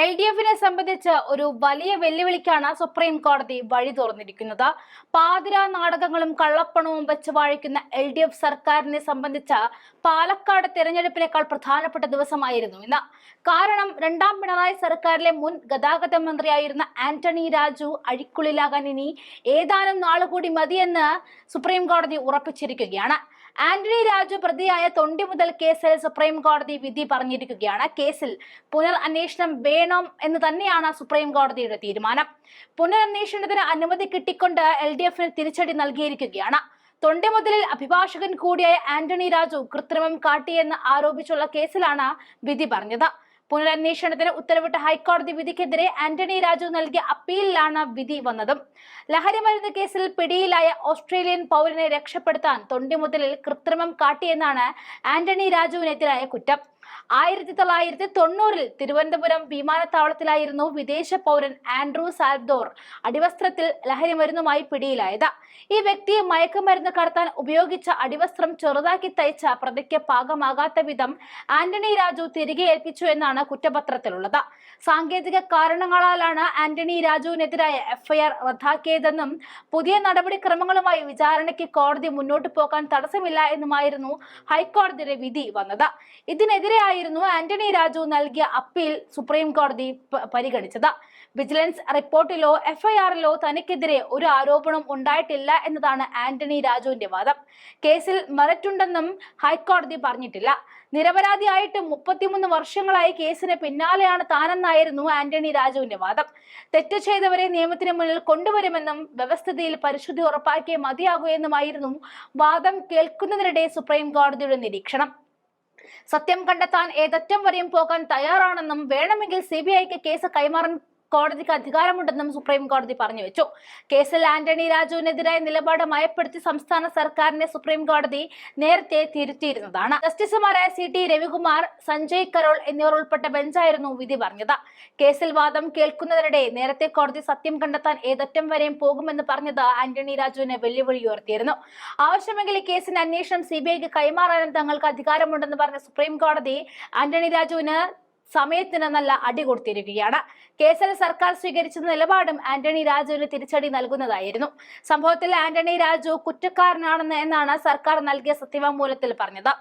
L D എഫിനെ സംബന്ധിച്ച് ഒരു വലിയ വെല്ലുവിളിക്കാണ് സുപ്രീം കോടതി വഴി തുറന്നിരിക്കുന്നത്. പാതിര നാടകങ്ങളും കള്ളപ്പണവും വെച്ച് വാഴിക്കുന്ന എൽ ഡി എഫ് സർക്കാരിനെ സംബന്ധിച്ച പാലക്കാട് തെരഞ്ഞെടുപ്പിനേക്കാൾ പ്രധാനപ്പെട്ട ദിവസമായിരുന്നു ഇന്ന്. കാരണം രണ്ടാം പിണറായി സർക്കാരിലെ മുൻ ഗതാഗത മന്ത്രിയായിരുന്ന ആന്റണി രാജു അഴിക്കുള്ളിലാകാൻ ഇനി ഏതാനും നാളുകൂടി മതിയെന്ന് സുപ്രീം കോടതി ഉറപ്പിച്ചിരിക്കുകയാണ്. ആന്റണി രാജു പ്രതിയായ തൊണ്ടി മുതൽ കേസിൽ സുപ്രീം കോടതി വിധി പറഞ്ഞിരിക്കുകയാണ്. കേസിൽ പുനർ അന്വേഷണം വേണം എന്ന് തന്നെയാണ് സുപ്രീം കോടതിയുടെ തീരുമാനം. പുനരന്വേഷണത്തിന് അനുമതി കിട്ടിക്കൊണ്ട് എൽ ഡി എഫിന് തിരിച്ചടി നൽകിയിരിക്കുകയാണ്. തൊണ്ടി മുതലിൽ അഭിഭാഷകൻ കൂടിയായ ആന്റണി രാജു കൃത്രിമം കാട്ടിയെന്ന് ആരോപിച്ചുള്ള കേസിലാണ് വിധി പറഞ്ഞത്. പുനരന്വേഷണത്തിന് ഉത്തരവിട്ട ഹൈക്കോടതി വിധിക്കെതിരെ ആന്റണി രാജു നൽകിയ അപ്പീലിലാണ് വിധി വന്നതും. ലഹരിമരുന്ന് കേസിൽ പിടിയിലായ ഓസ്ട്രേലിയൻ പൗരനെ രക്ഷപ്പെടുത്താൻ തൊണ്ടിമുതലിൽ കൃത്രിമം കാട്ടിയെന്നാണ് ആന്റണി രാജുവിനെതിരായ കുറ്റം. ആയിരത്തി തൊള്ളായിരത്തി തൊണ്ണൂറിൽ തിരുവനന്തപുരം വിമാനത്താവളത്തിലായിരുന്നു വിദേശ പൗരൻ ആൻഡ്രൂ സാൽദോർ അടിവസ്ത്രത്തിൽ ലഹരി മരുന്നുമായി പിടിയിലായത്. ഈ വ്യക്തിയെ മയക്കുമരുന്ന് കടത്താൻ ഉപയോഗിച്ച അടിവസ്ത്രം ചെറുതാക്കി തയ്ച്ച പ്രതിക്ക് പാകമാകാത്ത വിധം ആന്റണി രാജു തിരികെ ഏൽപ്പിച്ചു എന്നാണ് കുറ്റപത്രത്തിലുള്ളത്. സാങ്കേതിക കാരണങ്ങളാലാണ് ആന്റണി രാജുവിനെതിരായ എഫ്ഐആർ റദ്ദാക്കിയതെന്നും പുതിയ നടപടിക്രമങ്ങളുമായി വിചാരണയ്ക്ക് കോടതി മുന്നോട്ട് പോകാൻ തടസ്സമില്ല എന്നുമായിരുന്നു ഹൈക്കോടതിയുടെ വിധി വന്നത്. ഇതിനെതിരെയായിരുന്നു ആന്റണി രാജു നൽകിയ അപ്പീൽ സുപ്രീം കോടതി പരിഗണിച്ചത്. വിജിലൻസ് റിപ്പോർട്ടിലോ എഫ്ഐആറിലോ തനിക്കെതിരെ ഒരു ആരോപണം ഉണ്ടായിട്ടില്ല എന്നതാണ് ആന്റണി രാജുവിന്റെ വാദം. കേസിൽ മെറിറ്റുണ്ടെന്നും ഹൈക്കോടതി പറഞ്ഞിട്ടില്ല. നിരപരാധിയായിട്ട് മുപ്പത്തിമൂന്ന് വർഷങ്ങളായി കേസിന് പിന്നാലെയാണ് താനെന്നായിരുന്നു ആന്റണി രാജുവിന്റെ വാദം. തെറ്റ് ചെയ്തവരെ നിയമത്തിന് മുന്നിൽ കൊണ്ടുവരുമെന്നും വ്യവസ്ഥിതിയിൽ പരിശുദ്ധി ഉറപ്പാക്കിയേ മതിയാകൂ എന്നുമായിരുന്നു വാദം കേൾക്കുന്നതിനിടെ സുപ്രീം കോടതിയുടെ നിരീക്ഷണം. സത്യം കണ്ടെത്താൻ ഏതറ്റം വരെയും പോകാൻ തയ്യാറാണെന്നും വേണമെങ്കിൽ സി കേസ് കൈമാറാൻ കോടതിക്ക് അധികാരമുണ്ടെന്നും സുപ്രീം കോടതി പറഞ്ഞു വെച്ചു. കേസിൽ ആന്റണി രാജുവിനെതിരായ നിലപാട് മയപ്പെടുത്തി സംസ്ഥാന സർക്കാരിനെ സുപ്രീം കോടതി നേരത്തെ തിരുത്തിയിരുന്നതാണ്. ജസ്റ്റിസുമാരായ സി ടി രവികുമാർ സഞ്ജയ് കരോൾ എന്നിവർ ഉൾപ്പെട്ട ബെഞ്ചായിരുന്നു വിധി പറഞ്ഞത്. കേസിൽ വാദം കേൾക്കുന്നതിനിടെ നേരത്തെ കോടതി സത്യം കണ്ടെത്താൻ ഏതറ്റം വരെയും പോകുമെന്ന് പറഞ്ഞത് ആന്റണി രാജുവിനെ വെല്ലുവിളി ഉയർത്തിയിരുന്നു. ആവശ്യമെങ്കിൽ ഈ കേസിന്റെ അന്വേഷണം സിബിഐക്ക് കൈമാറാനും തങ്ങൾക്ക് അധികാരമുണ്ടെന്ന് പറഞ്ഞ സുപ്രീം കോടതി ആന്റണി രാജുവിന് സമയത്തിന് നല്ല അടി കൊടുത്തിരിക്കുകയാണ്. കേസിൽ സർക്കാർ സ്വീകരിച്ച നിലപാടും ആന്റണി രാജുവിന് തിരിച്ചടി നൽകുന്നതായിരുന്നു. സംഭവത്തിൽ ആന്റണി രാജു കുറ്റക്കാരനാണെന്ന് എന്നാണ് സർക്കാർ നൽകിയ സത്യവാങ്മൂലത്തിൽ പറഞ്ഞത്.